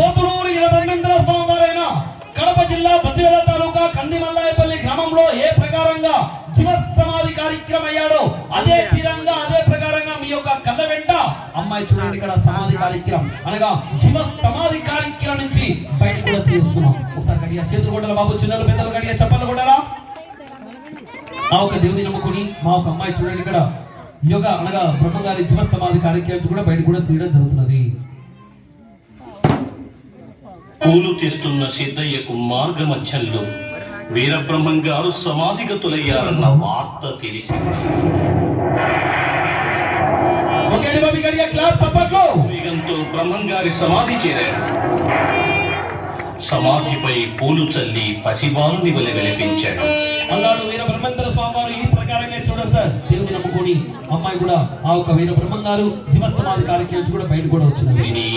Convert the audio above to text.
పోతులూరు వీరబ్రహ్మేంద్ర స్వామి వారైన కడప జిల్లా బద్దివేల తాలూకా కందిమల్లాయపల్లి గ్రామంలో ఏ ప్రకారంగా జీవ సమాధి కార్యక్రమం అయ్యాడో అదే తీరంగా అదే ప్రకారంగా మీ యొక్క కళ్ళ వెంట అమ్మాయి చూడండి ఇక్కడ సమాధి కార్యక్రమం. అనగా జీవ సమాధి కార్యక్రమం నుంచి బయట కూడా తీస్తున్నాం ఒకసారి గడియ చేతులు కొట్టాల బాబు? చిన్నలు పెద్దలు గడియ చెప్పలు కొట్టాలా? మా ఒక దేవుని నమ్ముకుని మా ఒక అమ్మాయి చూడండి ఇక్కడ. యోగ అనగా బ్రహ్మగారి జీవ సమాధి కార్యక్రమం కూడా బయట కూడా తీయడం జరుగుతున్నది. పూలు తెస్తున్న సిద్ధయ్యకు మార్గమధ్యంలో వీరబ్రహ్మం గారు సమాధిగతులయ్యారన్న వార్త తెలిసింది. వేగంతో బ్రహ్మం గారి సమాధి చేరారు. సమాధిపై పూలు చల్లి పసిబాలుని వలె వెలిపించాడు. అన్నాడు వీర బ్రహ్మేంద్ర స్వామి వారు ఈ ప్రకారంగా చూడండి సార్. దేవుని నమ్ముకొని అమ్మాయి కూడా ఆ ఒక వీర బ్రహ్మం గారు జీవ సమాధి కార్యక్రమం కూడా బయట కూడా వచ్చినది విని